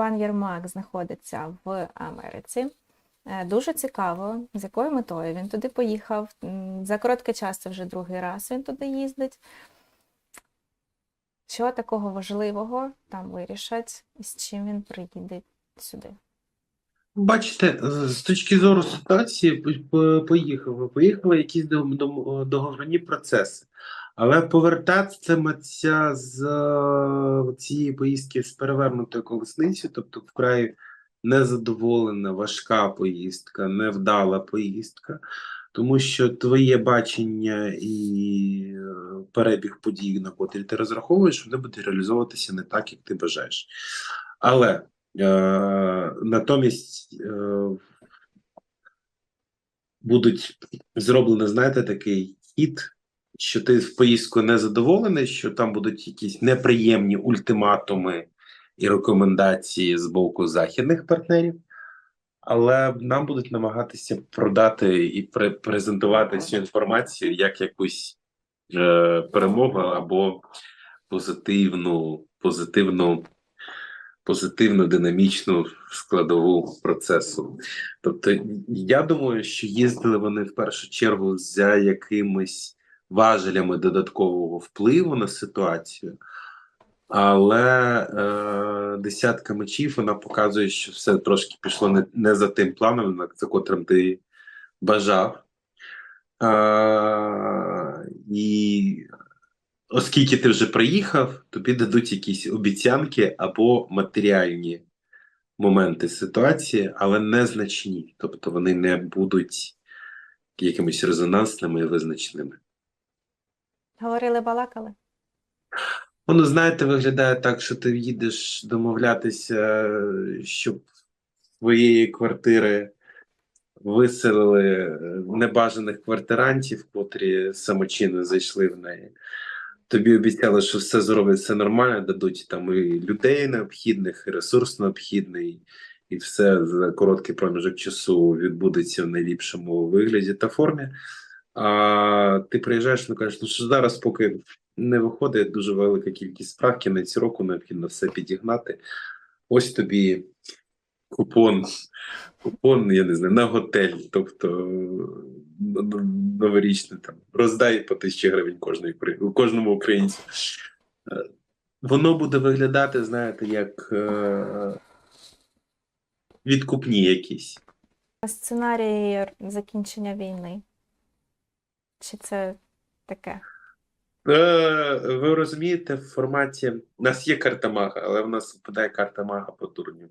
пан Єрмак знаходиться в Америці. Е, Дуже цікаво, з якою метою він туди поїхав. За короткий час це вже другий раз він туди їздить. Що такого важливого там вирішать, з чим він приїде сюди? Бачите, з точки зору ситуації, по- по- поїхали. Якісь дом- процеси. Але повертатися з е, цієї поїздки з перевернутою колесницею, тобто вкрай незадоволена, важка поїздка, невдала поїздка, тому що твоє бачення і е, перебіг подій, на котрі ти розраховуєш, вони будуть реалізовуватися не так, як ти бажаєш. Але Е, натомість е, будуть зроблено, знаєте, такий хід, що ти в поїздку не задоволений, що там будуть якісь неприємні ультиматуми і рекомендації з боку західних партнерів, але нам будуть намагатися продати і пре- презентувати цю інформацію як якусь е, перемогу або позитивну, позитивну позитивну динамічну складову процесу. Тобто, я думаю, що їздили вони в першу чергу за якимись важелями додаткового впливу на ситуацію, але е, десятка мечів вона показує, що все трошки пішло не, не за тим планом, за котрим ти бажав. Е, і оскільки ти вже приїхав, тобі дадуть якісь обіцянки або матеріальні моменти ситуації, але незначні. Тобто вони не будуть якимись резонансними і визначними. Говорили, балакали? Воно, знаєте, виглядає так, що ти їдеш домовлятися, щоб твоєї квартири виселили небажаних квартирантів, котрі самочинно зайшли в неї. Тобі обіцяли, що все зроблять все нормально, дадуть там і людей необхідних, і ресурс необхідний, і все за короткий проміжок часу відбудеться в найліпшому вигляді та формі. А ти приїжджаєш і кажеш, ну що зараз, поки не виходить дуже велика кількість справ, кінець року необхідно все підігнати. Ось тобі купон, купон, я не знаю, на готель, тобто н- н- новорічний там роздай по тисячі гривень кожної кожному українцю. Е, Воно буде виглядати, знаєте, як е, відкупні якісь. Сценарій закінчення війни. Чи це таке? Е, ви розумієте, в форматі у нас є карта мага, але в нас випадає карта мага по турню.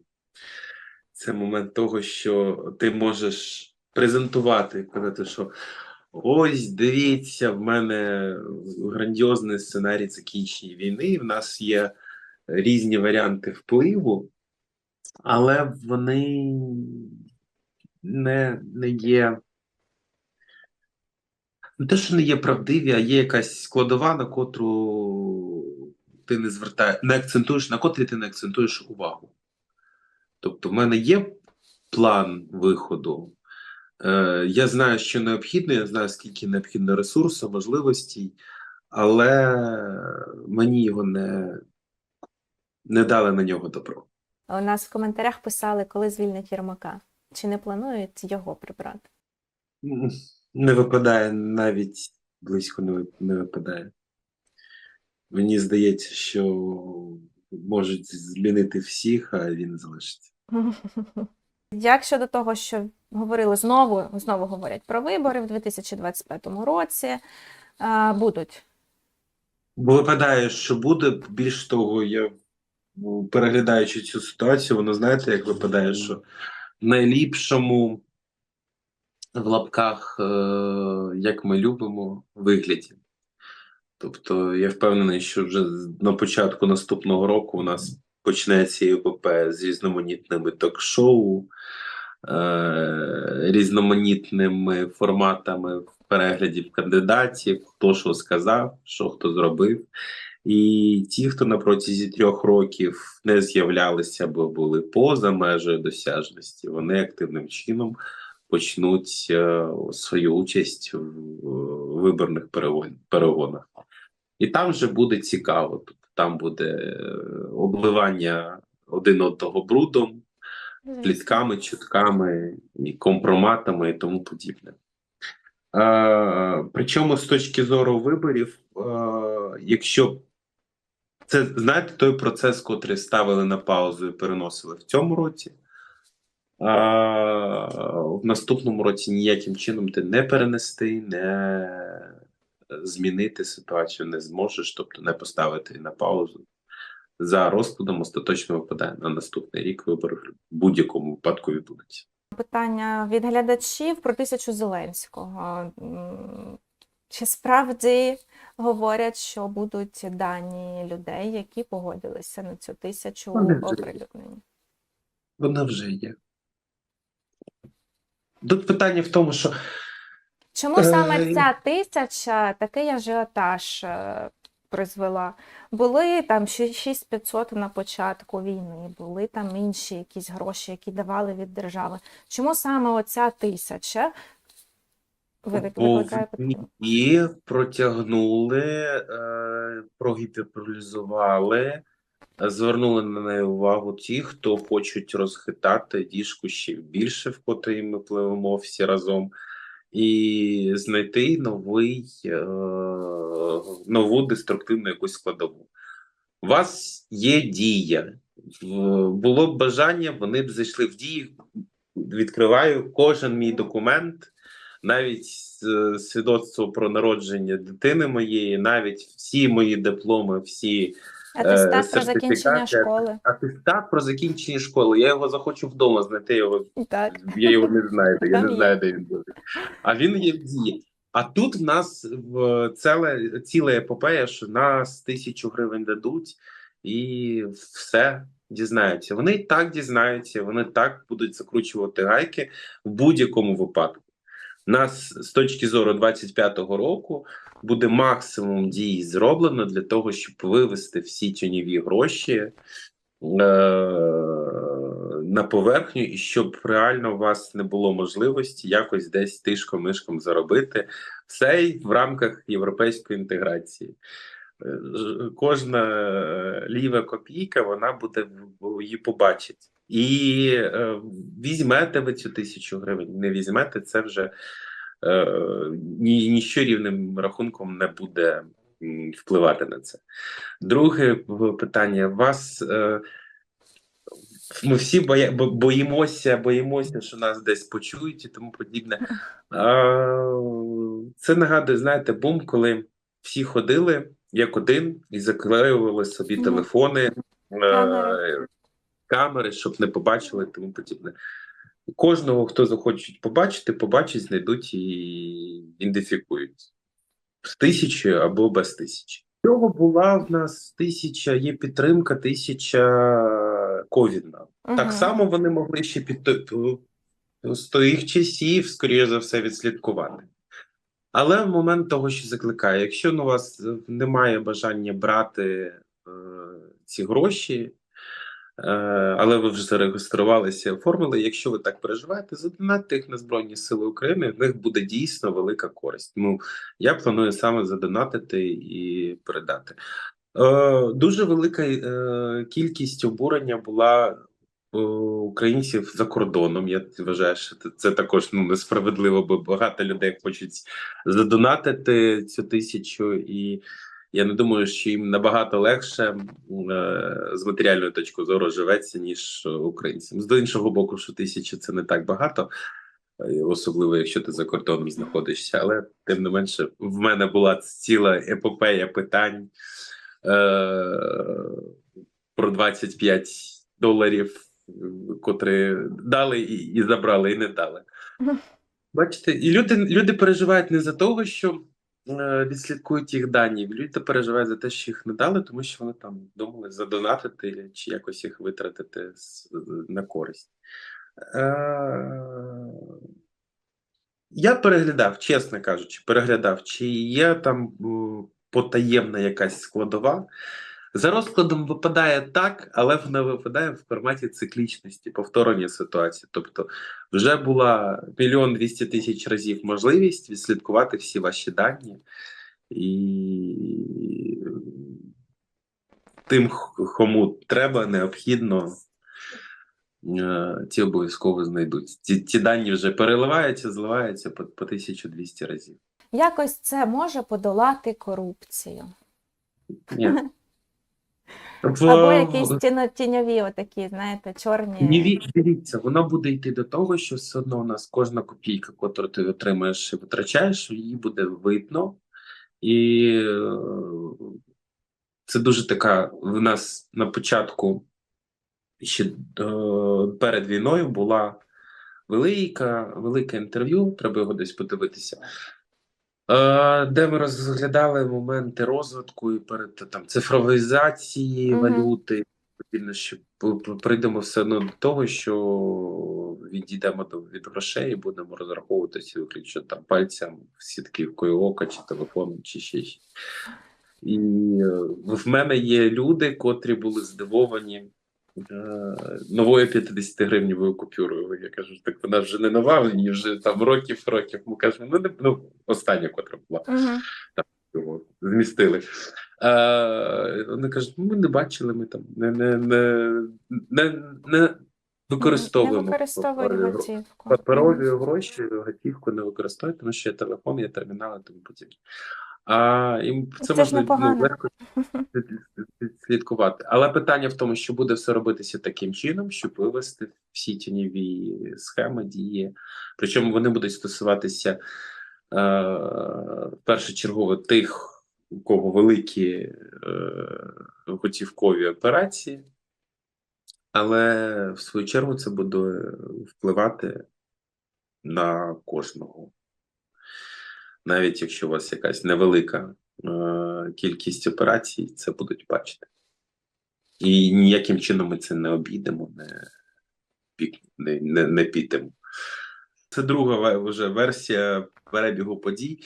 Це момент того, що ти можеш презентувати, казати, що ось дивіться, в мене грандіозний сценарій закінчення війни. В нас є різні варіанти впливу, але вони не, не є. Не те, що не є правдиві, а є якась складова, на котру ти не звертаєш, не акцентуєш, на котрі ти не акцентуєш увагу. Тобто, в мене є план виходу. Е, я знаю, що необхідно, я знаю, скільки необхідно ресурсу, можливостей, але мені його не, не дали на нього добро. У нас в коментарях писали, коли звільнять Єрмака. Чи не планують його прибрати? Не випадає навіть близько не, не випадає. Мені здається, що можуть змінити всіх, а він залишиться. Як щодо того, що говорили знову, знову говорять про вибори в 2025 році, а, будуть. Випадає, що буде. Більш того, я переглядаючи цю ситуацію, воно знаєте, як випадає, що найліпшому в лапках, е, як ми любимо, вигляді. Тобто я впевнений, що вже на початку наступного року у нас почнеться ЄПП з різноманітними ток-шоу, е, різноманітними форматами переглядів кандидатів, хто що сказав, що хто зробив. І ті, хто на протязі трьох років не з'являлися або були поза межею досяжності, вони активним чином почнуть е, свою участь в е, виборних перегонах. І там вже буде цікаво. Тобто там буде е, обливання один одного брудом, плітками, чутками, і компроматами і тому подібне. Е, причому з точки зору виборів, е, якщо це знаєте той процес, котрий ставили на паузу і переносили в цьому році, а в наступному році ніяким чином ти не перенести, не змінити ситуацію не зможеш, тобто не поставити на паузу. За розкладом остаточно випадає на наступний рік вибори в будь-якому випадку відбудуться. Питання від глядачів про тисячу Зеленського. Чи справді говорять, що будуть дані людей, які погодилися на цю тисячу оприлюднень? Вона вже є. Тут питання в тому, що Чому саме Е, ця тисяча такий ажіотаж е, призвела? Були там 6500 на початку війни, були там інші якісь гроші, які давали від держави. Чому саме оця тисяча викликає в протягнули, е, прогіперболізували, звернули на неї увагу ті, хто хочуть розхитати діжку ще більше, в котрій ми пливемо всі разом, і знайти новий, е, нову деструктивну якусь складову. У вас є дія. Було б бажання, вони б зайшли в дію. Відкриваю кожен мій документ, навіть свідоцтво про народження дитини моєї, навіть всі мої дипломи, всі Атестат про закінчення школи. атестат про закінчення школи. Я його захочу вдома знайти. Його Так. я його не знаю, я не є. знаю, де він буде. А він є в дії. А тут в нас в ціле, ціла епопея, що нас тисячу гривень дадуть, і все дізнаються. Вони так дізнаються, вони так будуть закручувати гайки в будь-якому випадку. Нас з точки зору 25-го року буде максимум дій зроблено для того, щоб вивести всі тіньові гроші е, на поверхню, і щоб реально у вас не було можливості якось десь тишком-мишком заробити все в рамках європейської інтеграції. Е, Кожна е, ліва копійка, вона буде її побачить. І е, візьмете ви цю тисячу гривень, не візьмете, це вже ні, ніщо рівним рахунком не буде впливати на це. Друге питання: вас е, ми всі боя, боїмося, боїмося, що нас десь почують і тому подібне. Це нагадує, знаєте, бум, коли всі ходили як один і заклеювали собі телефони, е, Камери. камери, щоб не побачили і тому подібне. Кожного, хто захочуть побачити, побачать, знайдуть і ідентифікують з тисячі або без тисячі. Цього була в нас тисяча, є підтримка, тисяча ковідна. Так само вони могли ще під з тих часів, скоріше за все, відслідкувати. Але в момент того, що закликає, якщо ну, у вас немає бажання брати е, ці гроші, але ви вже зареєструвалися, оформили. Якщо ви так переживаєте, задонатьте їх на Збройні Сили України, в них буде дійсно велика користь. Ну я планую саме задонатити і передати. Е, дуже велика е, кількість обурення була е, українців за кордоном. Я вважаю, що це також ну, несправедливо, бо багато людей хочуть задонатити цю тисячу, і я не думаю, що їм набагато легше е, з матеріальної точки зору живеться, ніж українцям. З іншого боку, що тисяча це не так багато. е, Особливо, якщо ти за кордоном знаходишся, але тим не менше, в мене була ціла епопея питань е, про 25 доларів, котрі дали і, і забрали, і не дали. Бачите, і люди, люди переживають не за того, що е, відслідкують їх дані. Люди переживають за те, що їх не дали, тому що вони там думали задонатити чи якось їх витратити на користь. Е, я переглядав, чесно кажучи, переглядав, чи є там потаємна якась складова. За розкладом випадає так, але вона випадає в форматі циклічності, повторення ситуації. Тобто, вже була мільйон двісті тисяч разів можливість відслідкувати всі ваші дані, і тим, кому треба, необхідно, е, ті обов'язково знайдуть. Ті, ті дані вже переливаються, зливаються по, по 1200 разів. Якось це може подолати корупцію. Ні. В- Або якісь тіно- тіньові, отакі, знаєте, чорні. Ні, дивіться, воно буде йти до того, що все одно у нас кожна копійка, яку ти отримаєш і витрачаєш, її буде видно. І е, це дуже така. В нас на початку ще е, перед війною була велика, велике інтерв'ю, треба його десь подивитися. Е, Де ми розглядали моменти розвитку і перед там цифровізації Мгм. валюти, Відповідно, що прийдемо все одно до того, що відійдемо до від грошей і будемо розраховуватися виключно там пальцем сітківкою ока, чи телефоном, чи ще щось. І е, в мене є люди, котрі були здивовані новою 50 гривневою купюрою. Я кажу, так вона вже не нова, її вже там років, років. Ми кажемо, ну не ну, остання, котра була Мгм. його змістили. Е, вони кажуть, «Ну, ми не бачили, ми там не, не, не, не, не використовуємо Не використовують паперові- готівку. паперові гроші, готівку не використовують, тому що є телефон, є термінали, тому подібне. А їм це, Це можна ну, легко слідкувати. Але питання в тому, що буде все робитися таким чином, щоб вивести всі тіньові схеми дії. Причому вони будуть стосуватися е, першочергово тих, у кого великі е, готівкові операції, але в свою чергу це буде впливати на кожного. Навіть якщо у вас якась невелика е, кількість операцій, це будуть бачити. І ніяким чином ми це не обійдемо, не, не, не, не підемо. Це друга вже версія перебігу подій.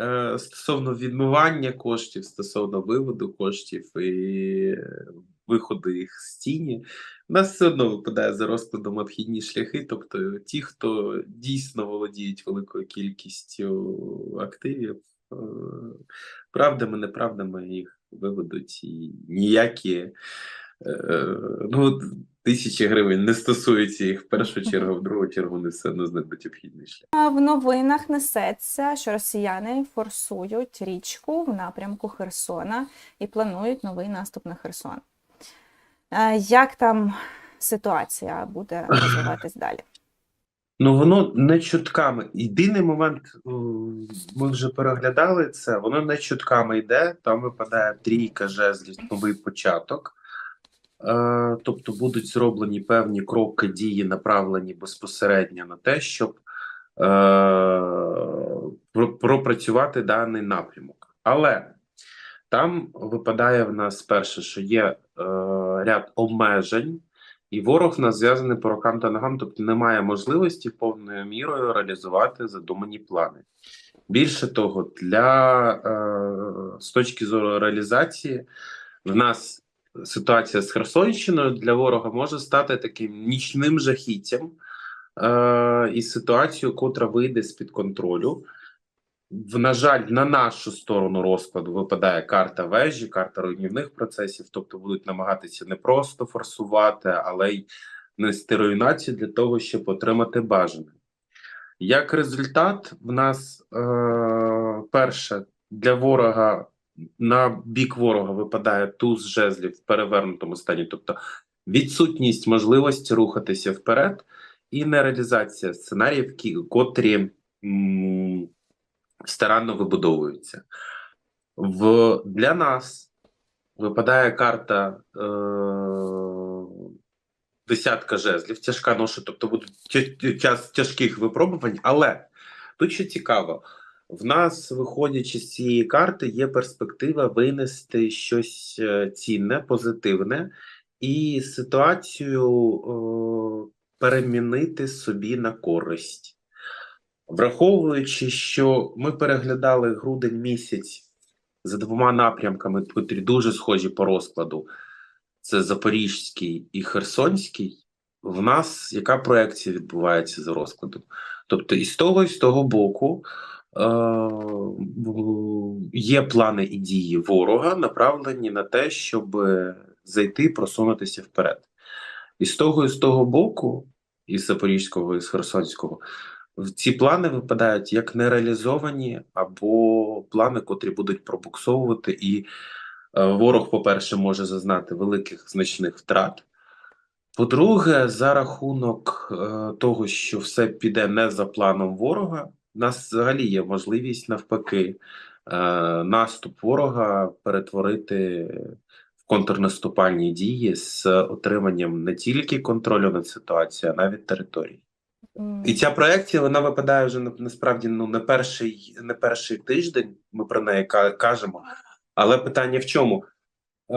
Е, стосовно відмивання коштів, стосовно виводу коштів і виходу їх з тіні, у нас все одно випадає за розкладом обхідні шляхи. Тобто, ті, хто дійсно володіють великою кількістю активів, е, правдами, неправдами їх виведуть, і ніякі е, ну, тисячі гривень не стосуються їх в першу чергу, в другу чергу вони все одно знайдуть обхідний шлях. В новинах несеться, що росіяни форсують річку в напрямку Херсона і планують новий наступ на Херсон. Е, Як там ситуація буде розвиватись далі? Ну, воно не чутками. Єдиний момент, ми вже переглядали це, воно не чутками йде, там випадає трійка жезлів, новий початок. Е, тобто будуть зроблені певні кроки дії, направлені безпосередньо на те, щоб е, пропрацювати даний напрямок. Але там випадає в нас перше, що є е, ряд обмежень. І ворог нас зв'язаний по рукам та ногам, тобто немає можливості повною мірою реалізувати задумані плани. Більше того, для е, з точки зору реалізації, в нас ситуація з Херсонщиною для ворога може стати таким нічним жахіттям е, і ситуацією, котра вийде з-під контролю. В, на жаль, на нашу сторону розкладу випадає карта вежі, карта руйнівних процесів, тобто будуть намагатися не просто форсувати, але й нести руйнацію для того, щоб отримати бажане. Як результат, в нас е, перше для ворога на бік ворога випадає туз жезлів в перевернутому стані, тобто відсутність можливості рухатися вперед, і нереалізація сценаріїв, котрі м, старанно вибудовуються. В, для нас випадає карта е, десятка жезлів, тяжка ноша, тобто будуть час тяжких випробувань, але тут що цікаво, в нас, виходячи з цієї карти, є перспектива винести щось е, цінне, позитивне, і ситуацію е, перемінити собі на користь. Враховуючи, що ми переглядали грудень місяць за двома напрямками, котрі дуже схожі по розкладу: це Запорізький і Херсонський. В нас яка проекція відбувається за розкладом? Тобто, і з того, і з того боку в- є плани і дії ворога, направлені на те, щоб зайти, просунутися вперед. І з того, і з того боку, із Запорізького, і з Херсонського, ці плани випадають як нереалізовані, або плани, котрі будуть пробуксовувати, і е, ворог, по-перше, може зазнати великих значних втрат. По-друге, за рахунок е, того, що все піде не за планом ворога, у нас взагалі є можливість навпаки е, наступ ворога перетворити в контрнаступальні дії з отриманням не тільки контролю над ситуацією, а навіть території. І ця проекція вона випадає вже насправді ну не перший, не перший тиждень. Ми про неї кажемо. Але питання в чому? Е,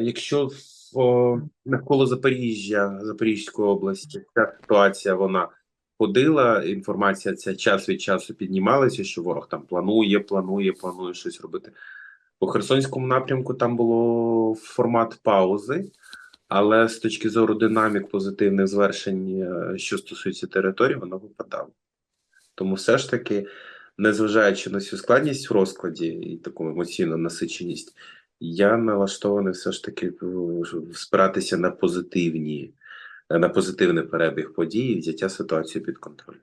якщо о, навколо Запоріжжя, Запорізької області, ця ситуація вона ходила, інформація ця час від часу піднімалася, що ворог там планує, планує, планує щось робити. По Херсонському напрямку там було формат паузи, але з точки зору динамік позитивних звершень, е, що стосується території, воно випадало. Тому все ж таки, незважаючи на всю складність в розкладі і таку емоційну насиченість, я налаштований все ж таки спиратися на позитивні, на позитивний перебіг подій і взяття ситуації під контроль.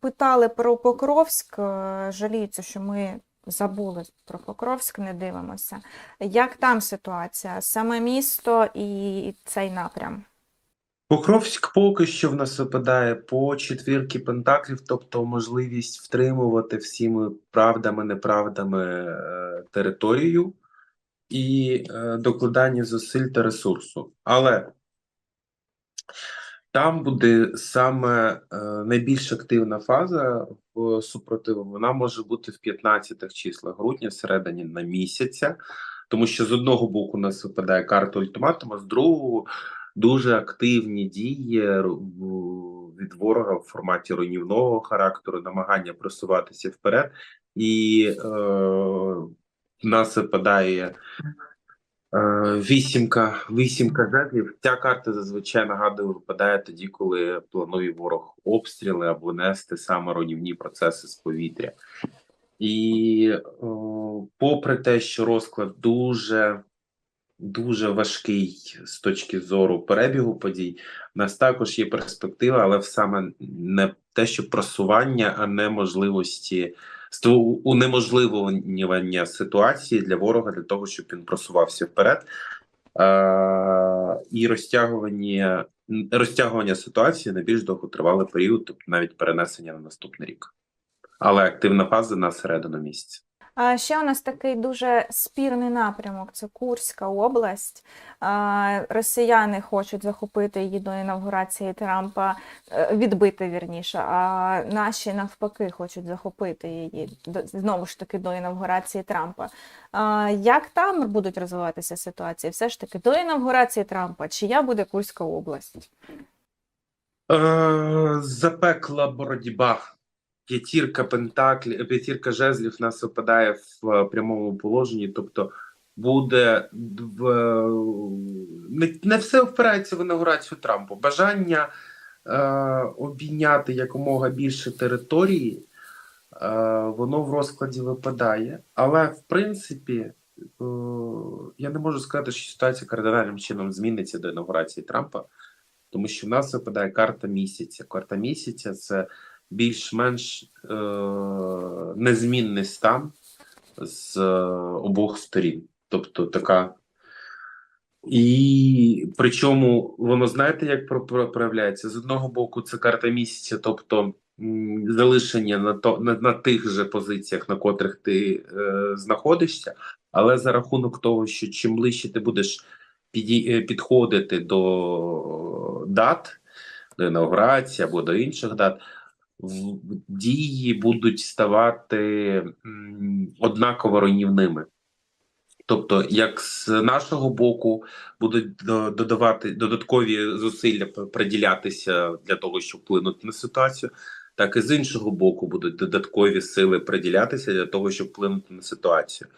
Питали про Покровськ, е, жаліються, що ми забули про Покровськ, не дивимося. Як там ситуація? Саме місто і цей напрям? Покровськ поки що в нас випадає по четвірки пентаклів, тобто можливість втримувати всіми правдами, неправдами е, територію і е, докладання зусиль та ресурсу. Але там буде саме е, найбільш активна фаза в супротиву. Вона може бути в 15 числах грудня, всередині на місяця, тому що з одного боку у нас випадає карта ультиматума, з другого дуже активні дії від ворога в форматі руйнівного характеру, намагання просуватися вперед, і е, в нас випадає вісімка, вісімка жезлів. Ця карта зазвичай нагадую випадає тоді, коли планує ворог обстріли або нести саме руйнівні процеси з повітря. І о, попри те, що розклад дуже дуже важкий з точки зору перебігу подій. У нас також є перспектива, але саме не те, що просування, а не можливості унеможливлювання ситуації для ворога для того, щоб він просувався вперед. А, і розтягування, розтягування ситуації на більш довготривалий період, тобто навіть перенесення на наступний рік. Але активна фаза на середину місяця. Ще у нас такий дуже спірний напрямок це Курська область. Росіяни хочуть захопити її до інавгурації Трампа, е, відбити вірніше, а наші навпаки хочуть захопити її знову ж таки до інавгурації Трампа. Як там будуть розвиватися ситуації? Все ж таки до інавгурації Трампа, чия буде Курська область? Е, запекла боротьба. П'ятірка пентаклів, п'ятірка жезлів нас випадає в е, прямому положенні, тобто буде в не, не все впирається в інаугурацію Трампа. Бажання е, обійняти якомога більше території, е, воно в розкладі випадає. Але в принципі, е, я не можу сказати, що ситуація кардинальним чином зміниться до інаугурації Трампа, тому що в нас випадає карта місяця. Карта місяця це більш-менш е, незмінний стан з е, обох сторін. Тобто така. І причому воно знаєте, як про- про- проявляється? З одного боку, це карта місяця, тобто залишення на, то, на, на тих же позиціях, на котрих ти е, знаходишся, але за рахунок того, що чим ближче ти будеш піді, е, підходити до дат, до інаугурації або до інших дат, дії будуть ставати однаково руйнівними. Тобто, як з нашого боку будуть додавати додаткові зусилля приділятися для того, щоб вплинути на ситуацію, так і з іншого боку будуть додаткові сили приділятися для того, щоб вплинути на ситуацію.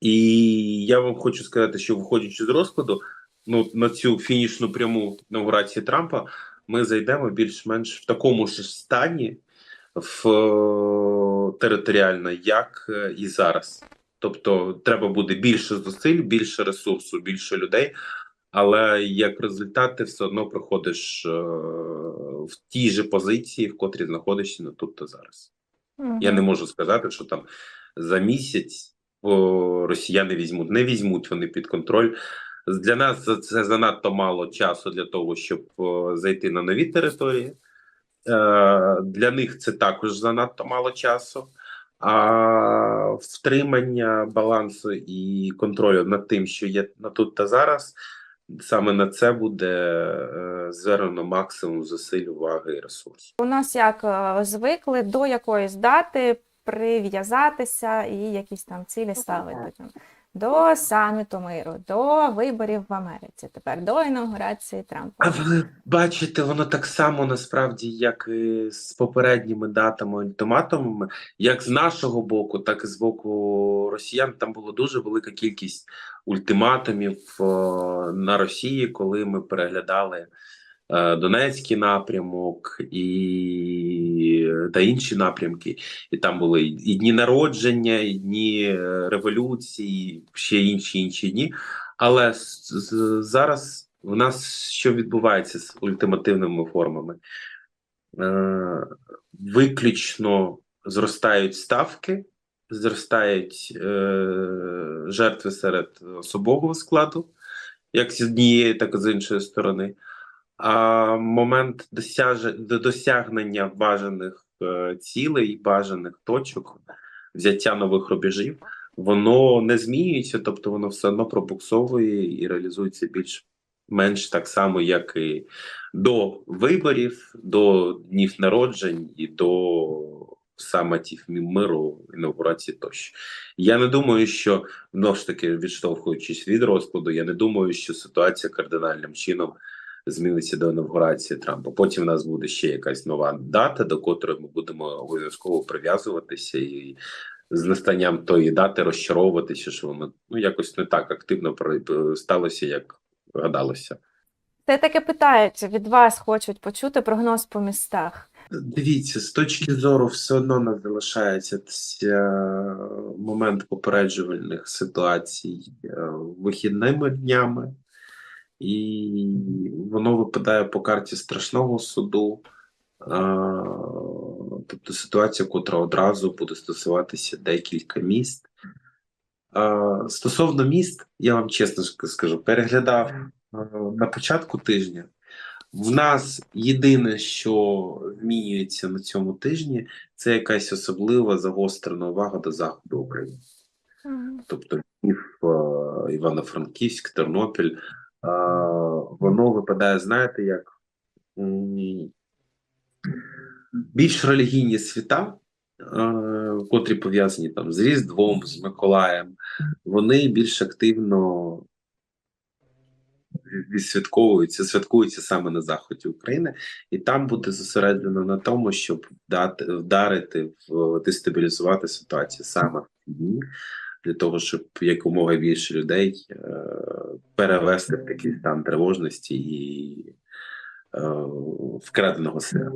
І я вам хочу сказати, що виходячи з розкладу, ну на цю фінішну пряму інаугурації Трампа, ми зайдемо більш-менш в такому ж стані, в е, територіально, як е, і зараз. Тобто, треба буде більше зусиль, більше ресурсу, більше людей. Але як результат, ти все одно проходиш е, в тій же позиції, в котрій знаходишся на тут та зараз. Мгм. Я не можу сказати, що там за місяць о, росіяни візьмуть. Не візьмуть вони під контроль. Для нас це занадто мало часу для того, щоб о, зайти на нові території. Е, для них це також занадто мало часу. А втримання балансу і контролю над тим, що є на тут та зараз, саме на це буде е, звернено максимум зусиль, уваги і ресурсів. У нас як е, звикли до якоїсь дати прив'язатися і якісь там цілі ставити. До саміту миру, до виборів в Америці, тепер до інаугурації Трампа. А ви бачите, воно так само насправді, як і з попередніми датами ультиматумами, як з нашого боку, так і з боку росіян. Там була дуже велика кількість ультиматумів е, на Росії, коли ми переглядали Донецький напрямок і та інші напрямки. І там були і дні народження, і дні е, революції, ще інші інші дні. Але зараз в нас що відбувається з ультимативними формами? Е, виключно зростають ставки, зростають е, жертви серед особового складу, як з однієї, так і з іншої сторони. А момент досягнення бажаних е, цілей, бажаних точок, взяття нових рубежів, воно не змінюється, тобто воно все одно пробуксовує і реалізується більш менш так само, як і до виборів, до днів народжень і до самітів миру, інаугурації тощо. Я не думаю, що знову ж таки відштовхуючись від розкладу, я не думаю, що ситуація кардинальним чином зміниться до інаугурації Трампа. Потім в нас буде ще якась нова дата, до котрої ми будемо обов'язково прив'язуватися і з настанням тої дати розчаровуватися, що воно ну якось не так активно сталося, як гадалося. Те таке питають від вас, хочуть почути прогноз по містах. Дивіться, з точки зору, все одно нас залишається ця момент попереджувальних ситуацій е, вихідними днями, і воно випадає по карті страшного суду. Тобто ситуація, котра одразу буде стосуватися декілька міст. Стосовно міст, я вам чесно ск- скажу, переглядав на початку тижня. В нас єдине, що змінюється на цьому тижні, це якась особлива загострена увага до заходу України. Тобто е, Івано-Франківськ, Тернопіль. Воно випадає, знаєте, як більш релігійні свята, е, котрі пов'язані там з Різдвом, з Миколаєм, вони більш активно відсвятковуються, святкуються саме на заході України, і там буде зосереджено на тому, щоб вдати, вдарити в дестабілізувати ситуацію саме в дні, для того, щоб якомога більше людей е, перевести в такий стан тривожності і е, вкраденого сина.